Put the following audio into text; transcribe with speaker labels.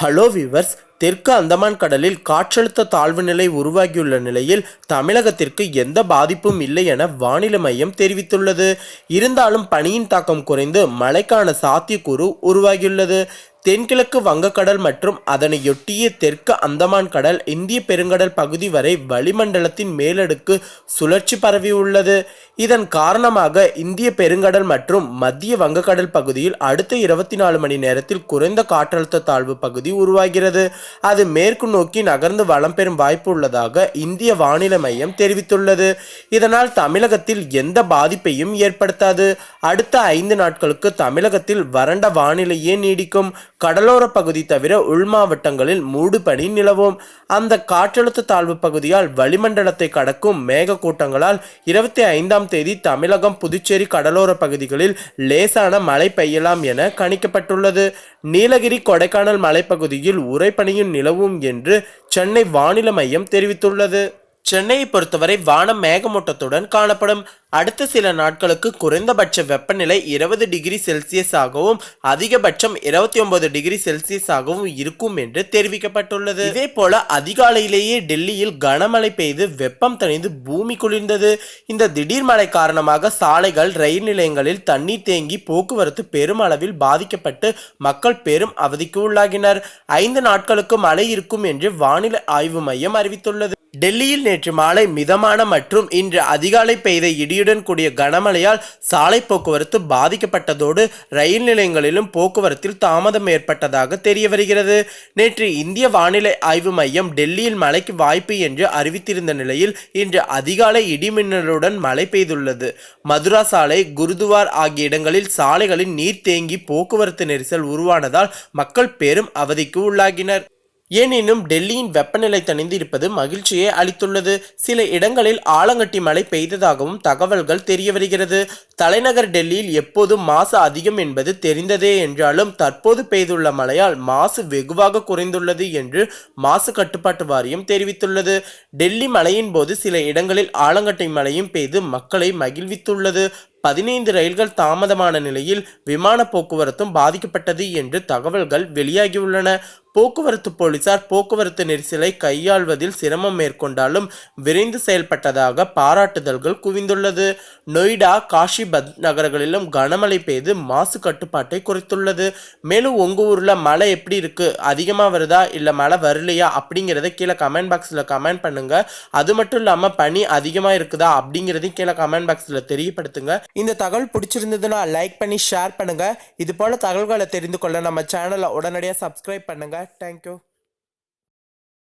Speaker 1: Hello viewers தெற்கு அந்தமான் கடலில் காற்றழுத்த தாழ்வு நிலை உருவாகியுள்ள நிலையில் தமிழகத்திற்கு எந்த பாதிப்பும் இல்லை என வானிலை மையம் தெரிவித்துள்ளது இருந்தாலும் பனியின் தாக்கம் குறைந்து மழைக்கான சாத்தியக்கூறு உருவாகியுள்ளது தென்கிழக்கு வங்கக்கடல் மற்றும் அதனையொட்டிய தெற்கு அந்தமான் கடல் இந்திய பெருங்கடல் பகுதி வரை வளிமண்டலத்தின் மேலடுக்கு சுழற்சி பரவி உள்ளது இதன் காரணமாக இந்திய பெருங்கடல் மற்றும் மத்திய வங்கக்கடல் பகுதியில் அடுத்த இருபத்தி நாலு மணி நேரத்தில் குறைந்த காற்றழுத்த தாழ்வு பகுதி உருவாகிறது அது மேற்கு நோக்கி நகர்ந்து வளம் பெறும் வாய்ப்பு உள்ளதாக இந்திய வானிலை மையம் தெரிவித்துள்ளது இதனால் தமிழகத்தில் எந்த பாதிப்பையும் ஏற்படுத்தாது அடுத்த ஐந்து நாட்களுக்கு தமிழகத்தில் வறண்ட வானிலையே நீடிக்கும் கடலோர பகுதி தவிர உள் மாவட்டங்களில் மூடுபனி நிலவும் அந்த காற்றழுத்த தாழ்வு பகுதியால் வளிமண்டலத்தை கடக்கும் மேக கூட்டங்களால் இருபத்தி ஐந்தாம் தேதி தமிழகம் புதுச்சேரி கடலோர பகுதிகளில் லேசான மழை பெய்யலாம் என கணிக்கப்பட்டுள்ளது நீலகிரி கொடைக்கானல் மலைப்பகுதியில் உரைப்பனியும் நிலவும் என்று சென்னை வானிலை மையம் தெரிவித்துள்ளது சென்னையை பொறுத்தவரை வானம் மேகமூட்டத்துடன் காணப்படும் அடுத்த சில நாட்களுக்கு குறைந்தபட்ச வெப்பநிலை இருபது டிகிரி செல்சியஸ் ஆகவும் அதிகபட்சம் இருபத்தி ஒன்பது டிகிரி செல்சியஸ் ஆகவும் இருக்கும் என்று தெரிவிக்கப்பட்டுள்ளது இதே போல அதிகாலையிலேயே டெல்லியில் கனமழை பெய்து வெப்பம் தணிந்து பூமி குளிர்ந்தது இந்த திடீர் மழை காரணமாக சாலைகள் ரயில் நிலையங்களில் தண்ணீர் தேங்கி போக்குவரத்து பெருமளவில் பாதிக்கப்பட்டு மக்கள் பெரும் அவதிக்கு உள்ளாகினர் ஐந்து நாட்களுக்கு மழை இருக்கும் என்று வானிலை ஆய்வு மையம் அறிவித்துள்ளது டெல்லியில் நேற்று மாலை மிதமான மற்றும் இன்று அதிகாலை பெய்த இடியுடன் கூடிய கனமழையால் சாலை போக்குவரத்து பாதிக்கப்பட்டதோடு ரயில் நிலையங்களிலும் போக்குவரத்தில் தாமதம் ஏற்பட்டதாக தெரிய வருகிறது நேற்று இந்திய வானிலை ஆய்வு மையம் டெல்லியில் மழைக்கு வாய்ப்பு என்று அறிவித்திருந்த நிலையில் இன்று அதிகாலை இடிமின்னலுடன் மழை பெய்துள்ளது மதுரா சாலை குருதுவார் ஆகிய இடங்களில் சாலைகளில் நீர் தேங்கி போக்குவரத்து நெரிசல் உருவானதால் மக்கள் பெரும் அவதிக்கு உள்ளாகினர் எனினும் டெல்லியின் வெப்பநிலை தணிந்து இருப்பது மகிழ்ச்சியை அளித்துள்ளது சில இடங்களில் ஆலங்கட்டி மழை பெய்ததாகவும் தகவல்கள் தெரியவருகிறது தலைநகர் டெல்லியில் எப்போதும் மாசு அதிகம் என்பது தெரிந்ததே என்றாலும் தற்போது பெய்துள்ள மழையால் மாசு வெகுவாக குறைந்துள்ளது என்று மாசு கட்டுப்பாட்டு வாரியம் தெரிவித்துள்ளது டெல்லி மழையின் போது சில இடங்களில் ஆலங்கட்டி மழையும் பெய்து மக்களை மகிழ்வித்துள்ளது பதினைந்து ரயில்கள் தாமதமான நிலையில் விமான போக்குவரத்தும் பாதிக்கப்பட்டது என்று தகவல்கள் வெளியாகியுள்ளன போக்குவரத்து போலீசார் போக்குவரத்து நெரிசலை கையாள்வதில் சிரமம் மேற்கொண்டாலும் விரைந்து செயல்பட்டதாக பாராட்டுதல்கள் குவிந்துள்ளது நொய்டா காஷிபத் நகரங்களிலும் கனமழை பெய்து மாசு கட்டுப்பாட்டை குறைத்துள்ளது மேலும் உங்கள் ஊரில் மழை எப்படி இருக்குது அதிகமாக வருதா இல்லை மழை வரலையா அப்படிங்கிறத கீழே கமெண்ட் பாக்ஸில் கமெண்ட் பண்ணுங்கள் அது மட்டும் இல்லாமல் பனி அதிகமாக இருக்குதா அப்படிங்கிறதையும் கீழே கமெண்ட் பாக்ஸில் தெரியப்படுத்துங்க
Speaker 2: இந்த தகவல் பிடிச்சிருந்ததுன்னா லைக் பண்ணி ஷேர் பண்ணுங்கள் இது போல் தகவல்களை தெரிந்து கொள்ள நம்ம சேனலை உடனடியாக சப்ஸ்கிரைப் பண்ணுங்கள் Thank you.